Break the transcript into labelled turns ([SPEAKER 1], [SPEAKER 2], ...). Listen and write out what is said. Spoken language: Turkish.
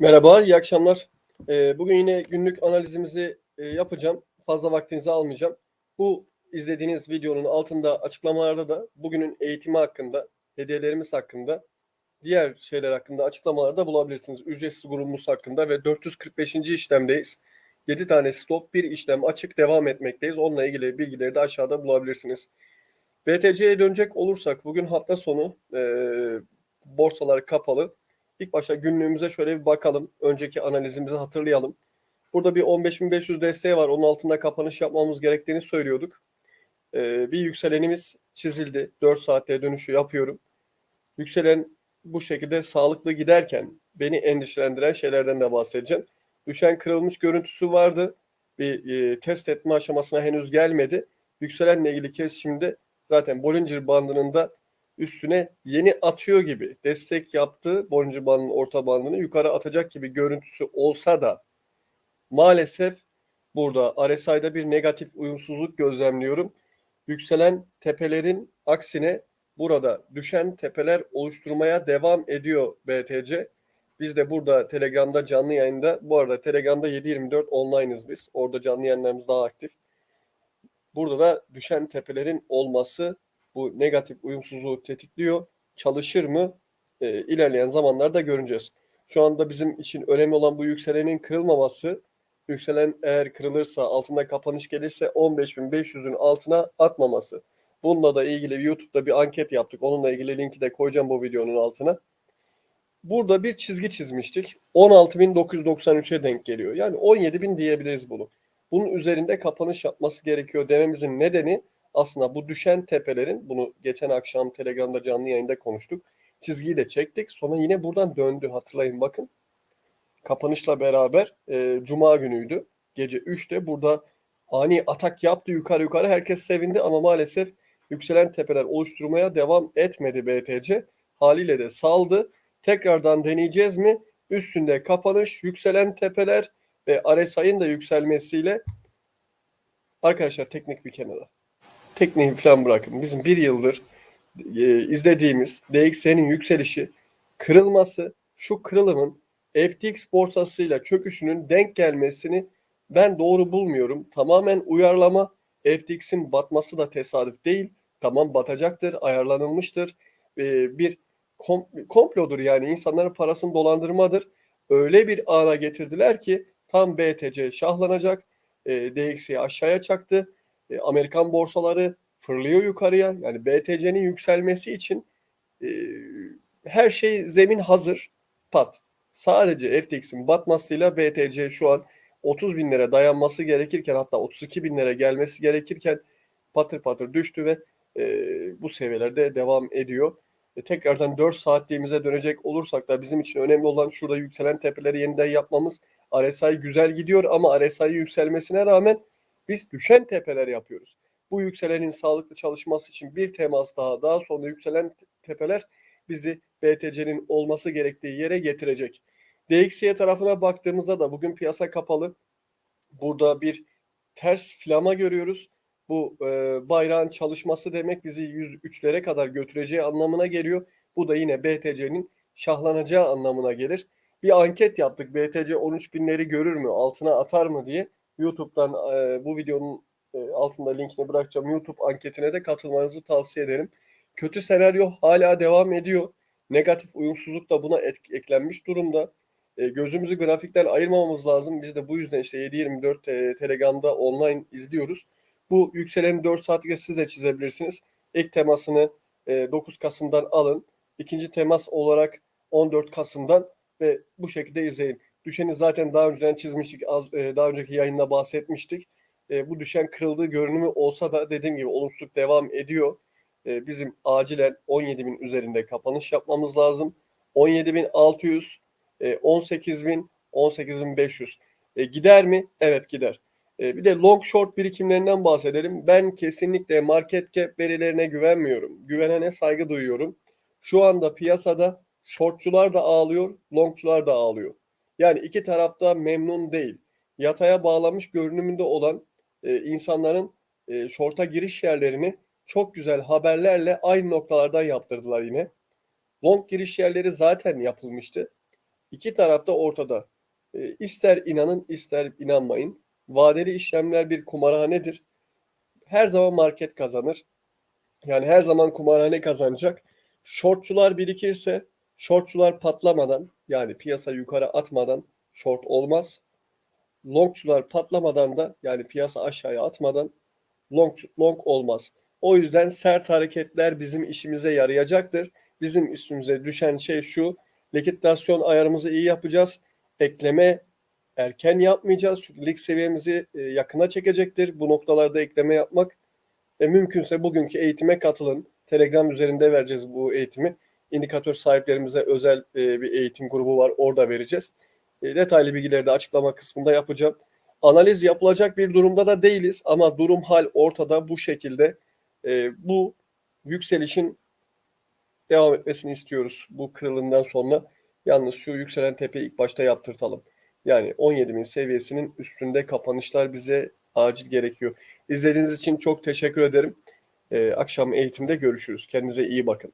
[SPEAKER 1] Merhaba, iyi akşamlar. Ee, bugün yine günlük analizimizi e, yapacağım. Fazla vaktinizi almayacağım. Bu izlediğiniz videonun altında açıklamalarda da bugünün eğitimi hakkında, hediyelerimiz hakkında, diğer şeyler hakkında açıklamalarda bulabilirsiniz. Ücretsiz grubumuz hakkında ve 445. işlemdeyiz. 7 tane stop, bir işlem açık devam etmekteyiz. Onunla ilgili bilgileri de aşağıda bulabilirsiniz. BTC'ye dönecek olursak bugün hafta sonu e, borsalar kapalı. İlk başta günlüğümüze şöyle bir bakalım. Önceki analizimizi hatırlayalım. Burada bir 15.500 desteği var. Onun altında kapanış yapmamız gerektiğini söylüyorduk. Ee, bir yükselenimiz çizildi. 4 saatte dönüşü yapıyorum. Yükselen bu şekilde sağlıklı giderken beni endişelendiren şeylerden de bahsedeceğim. Düşen kırılmış görüntüsü vardı. Bir e, test etme aşamasına henüz gelmedi. Yükselenle ilgili kesişimde zaten Bollinger bandının da üstüne yeni atıyor gibi destek yaptığı Bollinger bandının orta bandını yukarı atacak gibi görüntüsü olsa da maalesef burada RSI'da bir negatif uyumsuzluk gözlemliyorum. Yükselen tepelerin aksine burada düşen tepeler oluşturmaya devam ediyor BTC. Biz de burada Telegram'da canlı yayında, bu arada Telegram'da 7.24 online'ız biz. Orada canlı yayınlarımız daha aktif. Burada da düşen tepelerin olması bu negatif uyumsuzluğu tetikliyor. Çalışır mı? E, ilerleyen zamanlarda göreceğiz. Şu anda bizim için önemli olan bu yükselenin kırılmaması. Yükselen eğer kırılırsa, altında kapanış gelirse 15.500'ün altına atmaması. Bununla da ilgili YouTube'da bir anket yaptık. Onunla ilgili linki de koyacağım bu videonun altına. Burada bir çizgi çizmiştik. 16.993'e denk geliyor. Yani 17.000 diyebiliriz bunu. Bunun üzerinde kapanış yapması gerekiyor dememizin nedeni aslında bu düşen tepelerin bunu geçen akşam Telegram'da canlı yayında konuştuk. Çizgiyi de çektik. Sonra yine buradan döndü. Hatırlayın bakın. Kapanışla beraber e, Cuma günüydü. Gece 3'te burada ani atak yaptı yukarı yukarı. Herkes sevindi ama maalesef yükselen tepeler oluşturmaya devam etmedi BTC. Haliyle de saldı. Tekrardan deneyeceğiz mi? Üstünde kapanış, yükselen tepeler ve RSI'nin da yükselmesiyle arkadaşlar teknik bir kenara tekniği falan bırakın. Bizim bir yıldır e, izlediğimiz DXY'nin yükselişi, kırılması, şu kırılımın FTX borsasıyla çöküşünün denk gelmesini ben doğru bulmuyorum. Tamamen uyarlama. FTX'in batması da tesadüf değil. Tamam batacaktır, ayarlanılmıştır. E, bir kom komplodur yani insanların parasını dolandırmadır. Öyle bir ana getirdiler ki tam BTC şahlanacak. E, DXY aşağıya çaktı e, Amerikan borsaları fırlıyor yukarıya. Yani BTC'nin yükselmesi için e, her şey zemin hazır. Pat. Sadece FTX'in batmasıyla BTC şu an 30 binlere dayanması gerekirken hatta 32 binlere gelmesi gerekirken patır patır düştü ve e, bu seviyelerde devam ediyor. E, tekrardan 4 saatliğimize dönecek olursak da bizim için önemli olan şurada yükselen tepeleri yeniden yapmamız. RSI güzel gidiyor ama RSI yükselmesine rağmen biz düşen tepeler yapıyoruz. Bu yükselenin sağlıklı çalışması için bir temas daha, daha sonra yükselen tepeler bizi BTC'nin olması gerektiği yere getirecek. DXY tarafına baktığımızda da bugün piyasa kapalı. Burada bir ters flama görüyoruz. Bu e, bayrağın çalışması demek bizi 103'lere kadar götüreceği anlamına geliyor. Bu da yine BTC'nin şahlanacağı anlamına gelir. Bir anket yaptık. BTC 13 binleri görür mü, altına atar mı diye. YouTube'dan e, bu videonun e, altında linkini bırakacağım. YouTube anketine de katılmanızı tavsiye ederim. Kötü senaryo hala devam ediyor. Negatif uyumsuzluk da buna et, eklenmiş durumda. E, gözümüzü grafikten ayırmamamız lazım. Biz de bu yüzden işte 7.24 e, Telegram'da online izliyoruz. Bu yükselen 4 saatlik siz de çizebilirsiniz. İlk temasını e, 9 Kasım'dan alın. İkinci temas olarak 14 Kasım'dan ve bu şekilde izleyin. Düşeni zaten daha önceden çizmiştik. Az, e, daha önceki yayında bahsetmiştik. E, bu düşen kırıldığı görünümü olsa da dediğim gibi olumsuzluk devam ediyor. E, bizim acilen 17.000 üzerinde kapanış yapmamız lazım. 17.600, e, 18.000, 18.500. E, gider mi? Evet gider. E, bir de long short birikimlerinden bahsedelim. Ben kesinlikle market cap verilerine güvenmiyorum. Güvenene saygı duyuyorum. Şu anda piyasada shortçular da ağlıyor, longçular da ağlıyor. Yani iki tarafta memnun değil. Yataya bağlamış görünümünde olan e, insanların e, şorta giriş yerlerini çok güzel haberlerle aynı noktalardan yaptırdılar yine. Long giriş yerleri zaten yapılmıştı. İki taraf da ortada. E, ister inanın ister inanmayın. Vadeli işlemler bir kumarhanedir. Her zaman market kazanır. Yani her zaman kumarhane kazanacak. Shortçular birikirse, shortçular patlamadan yani piyasa yukarı atmadan short olmaz. Longçular patlamadan da yani piyasa aşağıya atmadan long, long olmaz. O yüzden sert hareketler bizim işimize yarayacaktır. Bizim üstümüze düşen şey şu. Likitasyon ayarımızı iyi yapacağız. Ekleme erken yapmayacağız. Çünkü lig seviyemizi e, yakına çekecektir. Bu noktalarda ekleme yapmak. E, mümkünse bugünkü eğitime katılın. Telegram üzerinde vereceğiz bu eğitimi. İndikatör sahiplerimize özel e, bir eğitim grubu var. Orada vereceğiz. E, detaylı bilgileri de açıklama kısmında yapacağım. Analiz yapılacak bir durumda da değiliz ama durum hal ortada bu şekilde. E, bu yükselişin devam etmesini istiyoruz bu kırılımdan sonra. Yalnız şu yükselen tepe ilk başta yaptırtalım. Yani 17.000 seviyesinin üstünde kapanışlar bize acil gerekiyor. İzlediğiniz için çok teşekkür ederim. Ee, akşam eğitimde görüşürüz. Kendinize iyi bakın.